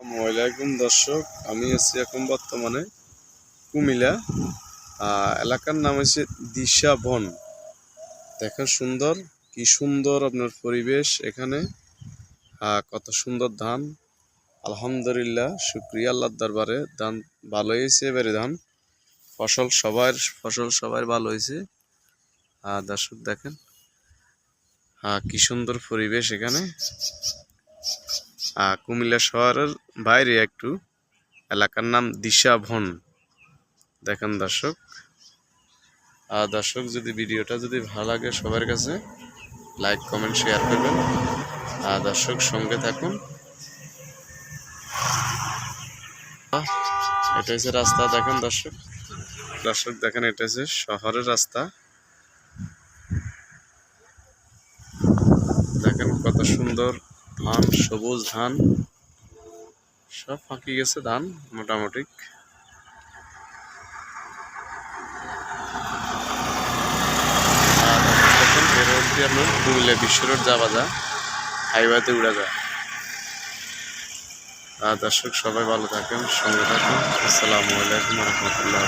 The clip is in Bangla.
আসসালামাইকুম দর্শক, আমি আছি এখন বর্তমানে কুমিলা এলাকার নাম হচ্ছে দিশা বন। দেখেন সুন্দর, কি সুন্দর আপনার পরিবেশ এখানে। কত সুন্দর ধান। আলহামদুলিল্লাহ, শুক্রিয়া আল্লাহর দরবারে। ধান ভালো হয়েছে এবারে ধান। ফসল সবার ফসল সবার ভালো হয়েছে। দর্শক দেখেন। হ্যাঁ কি সুন্দর পরিবেশ এখানে। কুমিল্লা শহরের বাইরে একটু এলাকার নাম দিশা ভন। দেখেন দর্শক। আর দর্শক, যদি ভিডিওটা যদি ভালো লাগে সবার কাছে, লাইক, কমেন্ট, শেয়ার করবেন। আর দর্শক, সঙ্গে থাকুন। এটা হচ্ছে রাস্তা, দেখেন দর্শক। দর্শক, দেখেন, এটা হচ্ছে শহরের রাস্তা। দেখেন কত সুন্দর ধান, সবুজ ধান, সব ফাঁকি গেছে ধান, মোটামুটি। বিশ্ব রোড হাইওয়েতে উড়া যায় আর দর্শক, সবাই ভালো থাকেন, সঙ্গে থাকুন। আসসালামু আলাইকুম রহমতুল্লাহ